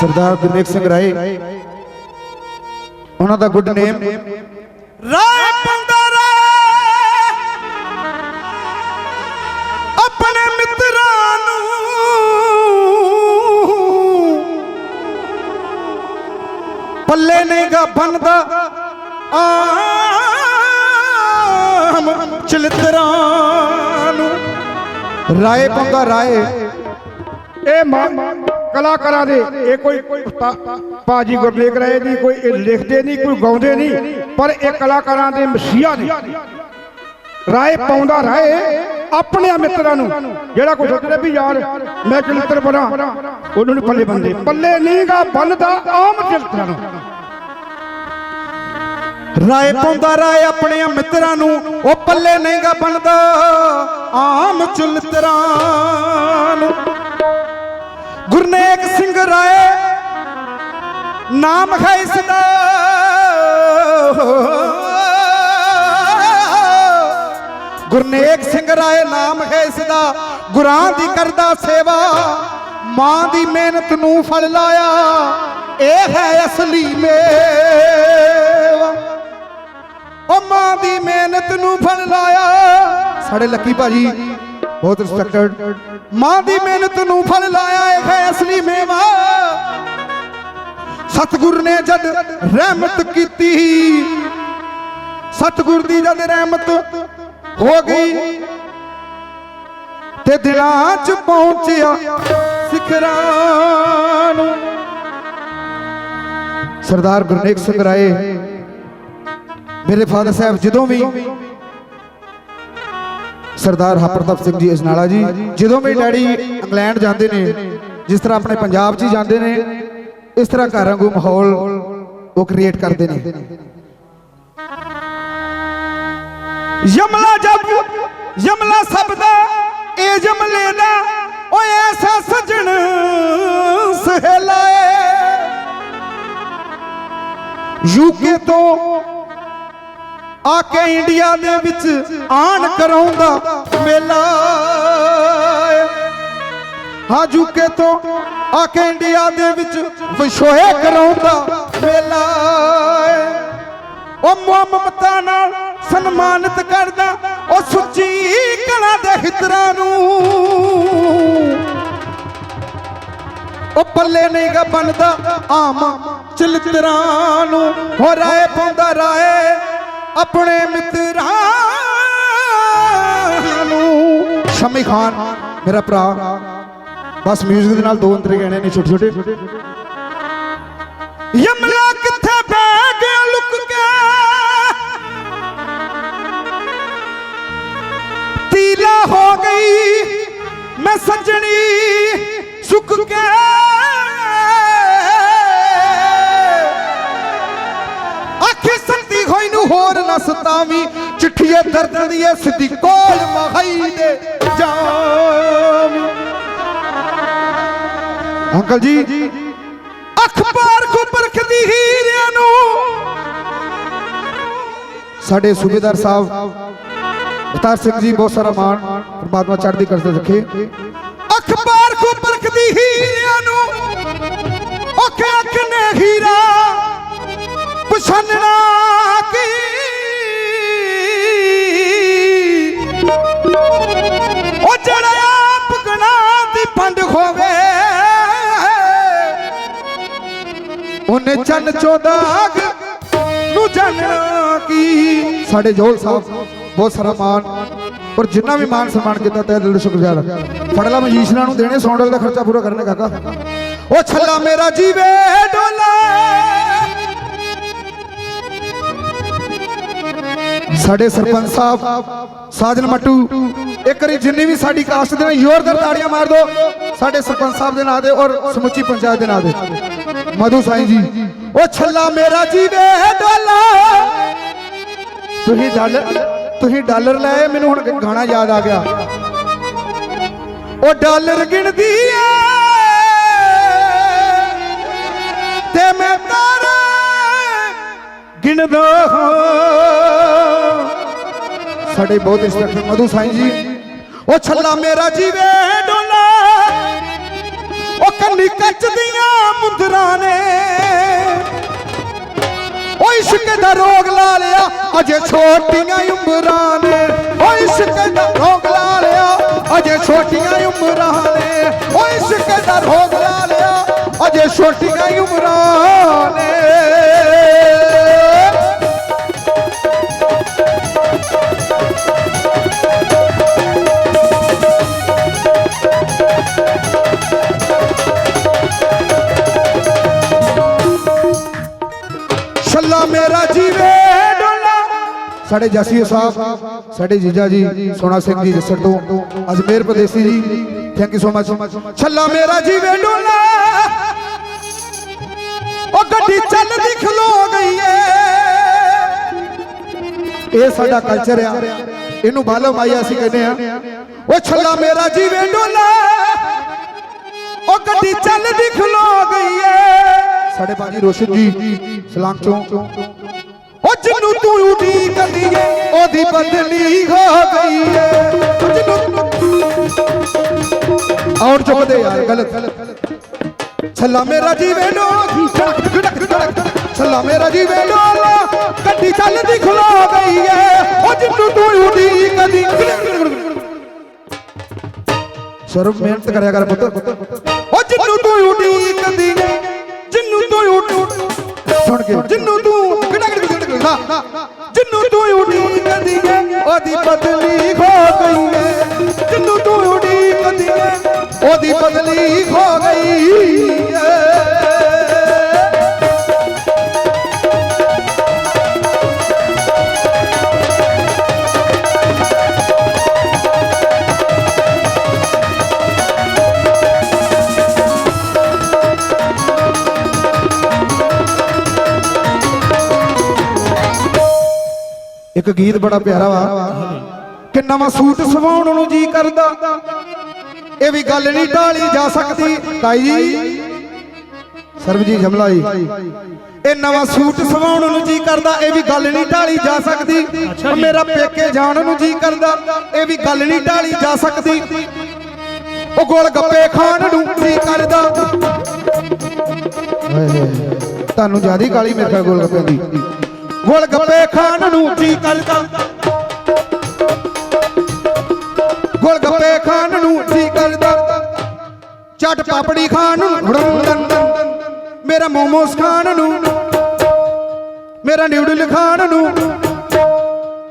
ਸਰਦਾਰ ਗੁਰਨੇਕ ਸਿੰਘ ਰਾਏ। ਉਹਨਾਂ ਦਾ good name ਰਾਏ ਪੰਦਰਾ ਆਪਣੇ ਮਿੱਤਰਾਂ ਨੂੰ ਪੱਲੇ ਨਹੀਂਗਾ ਬੰਦਾ ਆਮ ਚਲਿੱਤਰਾਂ ਨੂੰ। ਰਾਏ ਪੰਗਾ ਰਾਏ। ਇਹ ਮਾਂ- ਕਲਾਕਾਰਾਂ ਦੇ, ਇਹ ਕੋਈ ਪਾ- ਪਾਜੀ ਗੁਰਲੇਖ ਰਾਏ ਦੀ ਕੋਈ ਇਹ ਲਿਖਦੇ ਨਹੀਂ, ਕੋਈ ਗਾਉਂਦੇ ਨਹੀਂ, ਪਰ ਇਹ ਕਲਾਕਾਰਾਂ ਦੇ ਮਸੀਹਾ ਨੇ। ਰਾਏ ਪਾਉਂਦਾ ਰਾਏ ਆਪਣੇ ਮਿੱਤਰਾਂ ਨੂੰ। ਜਿਹੜਾ ਕੋਈ ਸੋਚਦਾ ਵੀ ਯਾਰ ਮੈਂ ਚਲਿੱਤਰ ਬਣਾ ਉਹਨੂੰ ਨਹੀਂ ਪੱਲੇ ਬੰਦੇ ਪੱਲੇ ਨਹੀਂਗਾ ਬੰਨਦਾ ਆਮ ਚਲਿੱਤਰਾਂ ਨੂੰ। ਰਾਏ ਪਾਉਂਦਾ ਰਾਏ ਆਪਣੇ ਮਿੱਤਰਾਂ ਨੂੰ, ਉਹ ਪੱਲੇ ਨਹੀਂਗਾ ਬੰਨਦਾ ਆਮ ਚੁਲਤਰਾਂ ਨੂੰ। ਗੁਰਨੇਕ ਸਿੰਘ ਰਾਏ, ਨਾਮ ਹੈ ਇਸ ਦਾ। ਗੁਰਨੇਕ ਸਿੰਘ ਰਾਏ, ਨਾਮ ਹੈ ਇਸ ਦਾ। ਗੁਰਾਂ ਦੀ ਕਰਦਾ ਸੇਵਾ, ਮਾਂ ਦੀ ਮਿਹਨਤ ਨੂੰ ਫਲ ਲਾਇਆ। ਇਹ ਹੈ ਅਸਲੀ ਮੇਵਾ। ਉਹ ਮਾਂ ਦੀ ਮਿਹਨਤ ਨੂੰ ਫਲ ਲਾਇਆ। ਸਾਡੇ ਲੱਕੀ ਭਾਜੀ ਬਹੁਤ ਰਿਸਪੈਕਟਡ ਮਾਂ ਦੀ ਮਿਹਨਤ ਨੂੰ ਫਲ ਲਾਇਆ ਇਹ ਹੈ ਅਸਲੀ ਮੇਵਾ। ਸਤਿਗੁਰ ਨੇ ਜਦ ਰਹਿਮਤ ਕੀਤੀ, ਸਤਿਗੁਰ ਦੀ ਜਦ ਰਹਿਮਤ ਹੋ ਗਈ ਤੇ ਦਿਲਾਂ 'ਚ ਪਹੁੰਚਿਆ ਸਿਖਰਾਂ ਨੂੰ। ਸਰਦਾਰ ਗੁਰਨੇਕ ਸਿੰਘ ਰਾਏ, ਮੇਰੇ ਫਾਦਰ ਸਾਹਿਬ ਜਦੋਂ ਵੀ ਸਰਦਾਰ ਹਰਪ੍ਰਤਾਪ ਸਿੰਘ ਜੀ ਅਜਨਾਲਾ ਜੀ, ਜਦੋਂ ਵੀ ਡੈਡੀ ਇੰਗਲੈਂਡ ਜਾਂਦੇ ਨੇ, ਜਿਸ ਤਰ੍ਹਾਂ ਆਪਣੇ ਪੰਜਾਬ 'ਚ ਜਾਂਦੇ ਨੇ, ਇਸ ਤਰ੍ਹਾਂ ਘਰਾਂ ਵਾਂਗੂ ਮਾਹੌਲ ਉਹ ਕ੍ਰੀਏਟ ਕਰਦੇ ਨੇ। ਯਮਲਾ ਜਬ ਯਮਲਾ ਸਭ ਦਾ, ਇਹ ਜਮਲੇ ਦਾ, ਓਏ ਐਸਾ ਸਜਣ ਸਹੇਲਾ ਯੂਕੇ ਤੋਂ ਆ ਕੇ ਇੰਡੀਆ ਦੇ ਵਿੱਚ ਆਣ ਕਰਾਉਂਦਾ ਮੇਲਾ ਹਾਂ ਯੂਕੇ ਤੋਂ ਆ ਕੇ ਇੰਡੀਆ ਦੇ ਵਿੱਚ ਵਿਸ਼ੋਏ ਕਰਾਉਂਦਾ ਮੇਲਾ ਉਹ ਮੁਹੰਮਤਾਂ ਨਾਲ ਸਨਮਾਨਿਤ ਕਰਦਾ, ਉਹ ਸੁੱਚੀ ਕਲਾ ਦੇ ਹਿਤਰਾਂ ਨੂੰ। ਉਹ ਪੱਲੇ ਨਹੀਂ ਗਾ ਬਣਦਾ ਆਮ ਚਲਿੱਤਰਾਂ ਨੂੰ। ਹੋ ਰਾਏ ਪਾਉਂਦਾ ਰਾਏ ਆਪਣੇ ਮਿੱਤਰਾਂ ਨੂੰ। ਸ਼ਮੀ ਖਾਨ, ਮੇਰਾ ਭਰਾ। ਬਸ 뮤직 ਦੇ ਨਾਲ ਦੋ ਅੰਤਰੇ ਗਾਣੇ ਨੇ ਛੋਟੇ ਛੋਟੇ। ਯਮਲਾ ਕਿੱਥੇ ਬਹਿ ਗਿਆ ਲੁਕ ਕੇ? ਤੀਲਾ ਹੋ ਗਈ, ਮੈਂ ਸੱਜਣੀ ਸੁੱਕ ਕੇ। ਹੋਰ ਨਾ ਸਤਾਵੀ ਚਿੱਠੀਏ ਦਰਦ ਦੀ ਐ ਸਿੱਧੀ ਕੋਲ ਮਹਾਈ ਦੇ ਜਾਵੀ ਅੰਕਲ ਜੀ ਅਖਬਾਰ ਕੋ ਪਰਖਦੀ ਹੀਰਿਆਂ ਨੂੰ। ਸਾਡੇ ਸੂਬੇਦਾਰ ਸਾਹਿਬ, ਅਵਤਾਰ ਸਿੰਘ ਜੀ ਬਹੁਤ ਸਾਰਾ ਮਾਣ, ਪਰਮਾਤਮਾ ਚੜ੍ਹਦੀ ਕਰਦੇ ਰੱਖੇ। ਅਖਬਾਰ ਕੋ ਪਰਖਦੀ ਹੀਰਿਆਂ ਨੂੰ। ਉਹ ਅੱਖ ਨੇ ਹੀਰਾ, ਪਛਾਨਣਾ ਕੀ? ਉਹ ਜਿਹੜਾ ਆਪ ਗਨਾ ਦੀ ਪੰਡ ਹੋਵੇ ਉਹਨੇ ਚੰਨ ਚੋਦਾਗ ਨੂੰ ਜਾਣਨਾ ਕੀ ਸਾਡੇ ਜੋਲ ਸਾਹਿਬ ਬਹੁਤ ਸਾਰਾ ਮਾਨ ਔਰ ਜਿੰਨਾ ਵੀ ਮਾਨ ਸਨਮਾਨ ਕੀਤਾ ਤੇ ਦਿਲ ਦਾ ਸ਼ੁਕਰਗੁਜ਼ਾਰ ਫੜਲਾ ਮਜੀਸ਼ਨਾਂ ਨੂੰ ਦੇਣੇ ਸੌਂਡਲ ਦਾ ਖਰਚਾ ਪੂਰਾ ਕਰਨੇ ਕਾਕਾ। ਉਹ ਛੱਲਾ ਮੇਰਾ ਜੀਵੇ ਡੋਲਾ। ਸਾਡੇ ਸਰਪੰਚ ਸਾਹਿਬ, ਸਾਜਨ ਮੱਟੂ, ਇੱਕ ਵਾਰੀ ਜਿੰਨੀ ਵੀ ਸਾਡੀ ਕਾਸਟ ਦੇ ਨਾਲ ਜ਼ੋਰਦਾਰ ਤਾੜੀਆਂ ਮਾਰ ਦਿਓ, ਸਾਡੇ ਸਰਪੰਚ ਸਾਹਿਬ ਦੇ ਨਾਂ ਦੇ ਔਰ ਸਮੁੱਚੀ ਪੰਚਾਇਤ ਦੇ ਨਾਂ ਦੇ। ਮਧੂ ਸਾਈਂ ਜੀ, ਉਹ ਛੱਲਾ ਮੇਰਾ ਜੀਵੇ ਡੋਲਾ। ਤੁਸੀਂ ਡਾਲਰ ਤੁਸੀਂ ਡਾਲਰ ਲਏ, ਮੈਨੂੰ ਹੁਣ ਗਾਣਾ ਯਾਦ ਆ ਗਿਆ। ਉਹ ਡਾਲਰ ਗਿਣਦੀ ਏ, ਤੇ ਮੈਂ ਤਾਰੇ ਗਿਣਦਾ ਹਾਂ। ਸਾਡੇ ਬਹੁਤ ਰਿਸਪੈਕਟ ਮਧੂ ਸਾਈਂ ਜੀ, ਉਹ ਛੱਲਾ ਮੇਰਾ ਜੀਵੇ ਡੋਲਾ। ਉਹ ਕੰਨੀ ਕੱਚ ਦੀਆਂ ਮੁੰਦ ਨੇ। ਓ ਇਸ਼ਕ ਦਾ ਰੋਗ ਲਾ ਲਿਆ, ਅਜੇ ਛੋਟੀਆਂ ਉਮਰਾਂ ਨੇ। ਓ ਇਸ਼ਕ ਦਾ ਰੋਗ ਲਾ ਲਿਆ, ਅਜੇ ਛੋਟੀਆਂ ਉਮਰਾਂ ਨੇ। ਓ ਇਸ਼ਕ ਦਾ ਰੋਗ ਲਾ ਲਿਆ, ਅਜੇ ਛੋਟੀਆਂ ਉਮਰਾਂ ਨੇ। ਸਾਡੇ ਜਸੀਓ ਸਾਹਿਬ, ਸਾਡੇ ਜੀਜਾ ਜੀ, ਸੋਨਾ ਸਿੰਘ ਜੀ ਜੱਸੜ ਤੋਂ Ajmer Pardesi ji thank you so much ਛੱਲਾ ਮੇਰਾ ਜੀਵੇ ਡੋਲਾ, ਉਹ ਗੱਡੀ ਚੱਲਦੀ ਖਲੋ ਗਈ ਏ। ਇਹ ਸਾਡਾ ਕਲਚਰ ਆ, ਇਹਨੂੰ ਬਾਲੋ ਮਾਈ ਅਸੀਂ ਕਹਿੰਦੇ ਆ। ਉਹ ਛੱਲਾ ਮੇਰਾ ਜੀਵੇ ਡੋਲਾ, ਉਹ ਗੱਡੀ ਚੱਲਦੀ ਖਲੋ ਗਈ ਏ। ਸਾਡੇ ਬਾਜੀ ਰੋਸ਼ਨ ਜੀ ਸਲਾਮ ਚੋਂ ਉਹ ਜਿੰਨੂੰ ਤੂੰ ਉਡੀਕਦੀ ਏ ਉਹਦੀ ਬਦਲੀ ਹੋ ਗਈ ਏ ਜਿਹਨੂੰ ਆਉਣ ਚੁੱਕਦੇ ਯਾਰ ਗਲਤ। ਛੱਲਾ ਮੇਰਾ ਜੀਵੇ ਡੋਲਾ ਛੱਲਾ ਮੇਰਾ ਜੀਵੇ ਡੋਲਾ ਗੱਡੀ ਚੱਲਦੀ ਖਲੋ ਗਈ ਏ। ਉਹ ਜਿੰਨੂੰ ਤੂੰ ਉਡੀਕਦੀ ਸਰਵ ਮਿਹਨਤ ਕਰਿਆ ਕਰ ਪੁੱਤ। ਉਹ ਜਿੰਨੂੰ ਤੂੰ ਉਡੀਕਦੀ ਏ ਜਿੰਨੂੰ ਤੂੰ ਉਡ ਸੁਣ ਕੇ। ਜਿੰਨੂੰ ਉਹਦੀ ਬਦਲੀ ਗਈ ਇੱਕ ਗੀਤ ਬੜਾ ਪਿਆਰਾ ਵਾ ਕਿ ਨਵਾਂ ਸੂਟ ਸਵਾਉਣ ਨੂੰ ਜੀ ਕਰਦਾ। ਇਹ ਵੀ ਗੱਲ ਨਹੀਂ ਢਾਲੀ ਜਾ ਸਕਦੀ। ਤਾਈ ਜੀ ਸਰਬਜੀਤ ਜਮਲਾ ਜੀ ਇਹ ਨਵਾਂ ਸੂਟ ਸਵਾਉਣ ਨੂੰ ਜੀ ਕਰਦਾ ਇਹ ਵੀ ਗੱਲ ਨਹੀਂ ਢਾਲੀ ਜਾ ਸਕਦੀ। ਮੇਰਾ ਪੇਕੇ ਜਾਣ ਨੂੰ ਜੀ ਕਰਦਾ ਇਹ ਵੀ ਗੱਲ ਨਹੀਂ ਢਾਲੀ ਜਾ ਸਕਦੀ। ਉਹ ਗੋਲ ਗੱਪੇ ਖਾਣ ਨੂੰ ਜੀ ਕਰਦਾ। ਤੁਹਾਨੂੰ ਜਿਆਦੀ ਕਾਲੀ ਮੇਰੇ ਗੋਲ ਗੱਪਿਆਂ ਦੀ। ਗੋਲ ਗੱਪੇ ਖਾਣ ਨੂੰ ਜੀ ਕਰਦਾ। ਚੱਟ ਪਾਪੜੀ ਖਾਣ ਨੂੰ। ਮੇਰਾ ਮੋਮੋਸ ਖਾਣ ਨੂੰ। ਮੇਰਾ ਨਿਊਡਲ ਖਾਣ ਨੂੰ।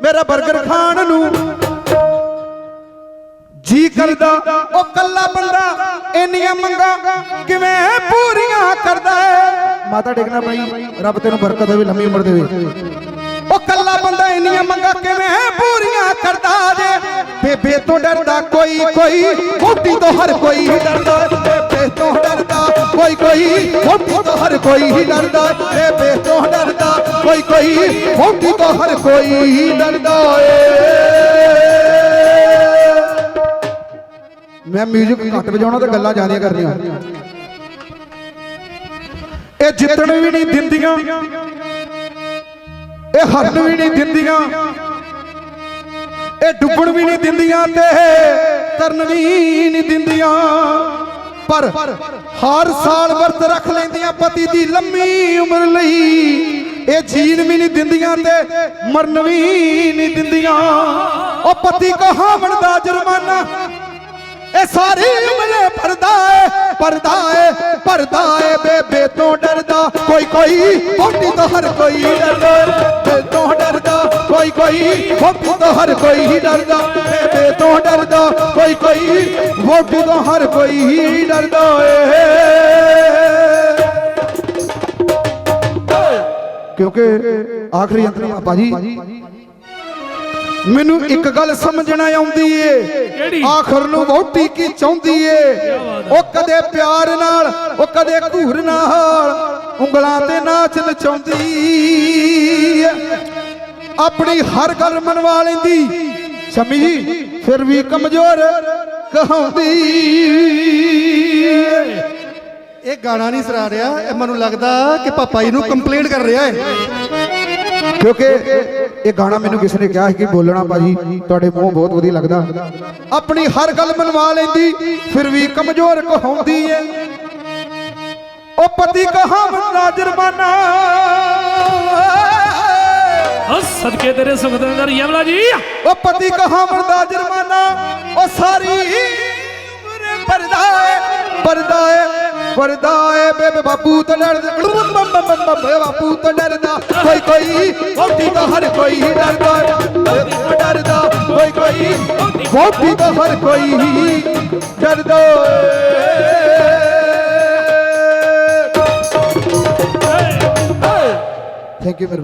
ਮੇਰਾ 버ਗਰ ਖਾਣ ਨੂੰ। ਜੀ ਕਰਦਾ, ਉਹ ਕੱਲਾ ਬੰਦਾ ਇੰਨੀਆਂ ਮੰਗਾਂ ਕਿਵੇਂ ਪੂਰੀਆਂ ਕਰਦਾ ਹੈ? ਮਾਤਾ ਟੇਕਣਾ ਭਾਈ, ਰੱਬ ਤੈਨੂੰ ਬਰਕਤ ਦੇਵੇ, ਲੰਮੀ ਉਮਰ ਦੇਵੇ। ਉਹ ਕੱਲਾ ਬੰਦਾ ਇੰਨੀਆਂ ਮੰਗਾਂ ਕਿਵੇਂ ਪੂਰੀਆਂ ਕਰਦਾ ਜੇ? ਬੇਬੇ ਤੋਂ ਡਰਦਾ ਕੋਈ ਕੋਈ, ਮੋਟੀ ਤੋਂ ਹਰ ਕੋਈ ਡਰਦਾ। ਬੇਬੇ ਤੋਂ ਡਰਦਾ ਕੋਈ ਕੋਈ, ਮੋਟੀ ਤੋਂ ਹਰ ਕੋਈ ਡਰਦਾ। ਬੇਬੇ ਤੋਂ ਡਰਦਾ ਕੋਈ ਕੋਈ, ਮੋਟੀ ਤੋਂ ਹਰ ਕੋਈ ਡਰਦਾ ਏ। ਮੈਂ 뮤직 ਘੱਟ ਵਜਾਉਣਾ ਤੇ ਗੱਲਾਂ ਜ਼ਿਆਦੀਆਂ ਕਰਨੀਆਂ। ਇਹ ਜਿੱਤਣ ਵੀ ਨਹੀਂ ਦਿੰਦੀਆਂ। ਇਹ ਹਰਨ ਵੀ ਨਹੀਂ ਦਿੰਦੀਆਂ। ਇਹ ਡੁੱਬਣ ਵੀ ਨਹੀਂ ਦਿੰਦੀਆਂ ਤੇ ਤਰਨ ਵੀ ਨਹੀਂ ਦਿੰਦੀਆਂ। ਪਰ ਹਰ ਸਾਲ ਵਰਤ ਰੱਖ ਲੈਂਦੀਆਂ ਪਤੀ ਦੀ ਲੰਮੀ ਉਮਰ ਲਈ। ਇਹ ਜੀਣ ਵੀ ਨਹੀਂ ਦਿੰਦੀਆਂ ਤੇ ਮਰਨ ਵੀ ਨਹੀਂ ਦਿੰਦੀਆਂ। ਉਹ ਪਤੀ ਕੋ ਹਾਵਣ ਦਾ ਜੁਰਮਾਨਾ। ਇਹ ਸਾਰੀ ਪਰਦਾ ਏ ਪਰਦਾ ਏ, ਬੇਬੇ ਤੋਂ ਡਰਦਾ, ਕੋਈ ਕੋਈ ਮੋਟੀ ਤੋਂ ਹਰ ਕੋਈ ਡਰਦਾ ਬੇਬੇ ਤੋਂ ਡਰਦਾ, ਕੋਈ ਕੋਈ ਮੋਟੀ ਤੋਂ ਹਰ ਕੋਈ ਹੀ ਡਰਦਾ, ਬੇਬੇ ਤੋਂ ਡਰਦਾ, ਕੋਈ ਕੋਈ ਮੋਟੀ ਤੋਂ ਹਰ ਕੋਈ ਹੀ ਡਰਦਾ ਏ। ਕਿਉਂਕਿ ਆਖਰੀ ਅੰਤਰ ਭਾਜੀ ਮੈਨੂੰ ਇੱਕ ਗੱਲ ਸਮਝਣਾ ਆਉਂਦੀ ਏ। ਆਖਰ ਨੂੰ ਵੋਟੀ ਕੀ ਚਾਹੁੰਦੀ ਏ? ਉਹ ਕਦੇ ਪਿਆਰ ਨਾਲ ਉਹ ਕਦੇ ਘੂਰ ਨਾਲ ਉਂਗਲਾਂ ਤੇ ਨਾਚ ਨਚਾਉਂਦੀ ਆਪਣੀ ਹਰ ਗੱਲ ਮਨਵਾ ਲੈਂਦੀ। ਸ਼ਮੀ ਜੀ ਫਿਰ ਵੀ ਕਮਜ਼ੋਰ ਕਹਾਉਂਦੀ ਇਹ ਗਾਣਾ ਨਹੀਂ ਸੁਣਾ ਰਿਹਾ ਇਹ ਮੈਨੂੰ ਲੱਗਦਾ ਕਿ ਪਾਪਾ ਜੀ ਨੂੰ ਕੰਪਲੇਂਟ ਕਰ ਰਿਹਾ ਹੈ ਕਿਉਂਕਿ ਇਹ ਗਾਣਾ ਮੈਨੂੰ ਕਿਸੇ ਨੇ ਕਿਹਾ ਸੀ ਕਿ ਬੋਲਣਾ ਭਾਜੀ ਤੁਹਾਡੇ ਮੂੰਹ ਬਹੁਤ ਵਧੀਆ ਲੱਗਦਾ। ਆਪਣੀ ਹਰ ਗੱਲ ਮਨਵਾ ਲੈਂਦੀ ਫਿਰ ਵੀ ਕਮਜ਼ੋਰ ਕਹਾਉਂਦੀ ਏ। ਉਹ ਪਤੀ ਕਹਾ ਮੰਦਾ ਜੁਰਮਾਨਾ ਓ ਸਦਕੇ ਤੇਰੇ ਸੁਖਦਿੰਦਰ ਯਮਲਾ ਜੀ। ਉਹ ਪਤੀ ਕਹਾ ਮੰਦਾ ਜੁਰਮਾਨਾ ਉਹ ਸਾਰੀ ਉਮਰ ਪਰਦਾ ਏ ਪਰਦਾ ਏ। ਪਰਦਾ ਏ ਬੇਬੇ ਬਾਪੂ ਤੋਂ ਡਰਦਾ। ਬੇਬੇ ਬਾਪੂ ਤੋਂ ਡਰਦਾ। ਕੋਈ ਕੋਈ ਵੋਟੀ ਤਾਂ ਹਰ ਕੋਈ ਡਰਦਾ। ਵਹੁਟੀ ਤੋਂ ਡਰਦਾ ਕੋਈ ਕੋਈ ਵੋਟੀ ਤਾਂ ਹਰ ਕੋਈ ਡਰਦਾ। ਥੈਂਕ ਯੂ ਮੇਰੇ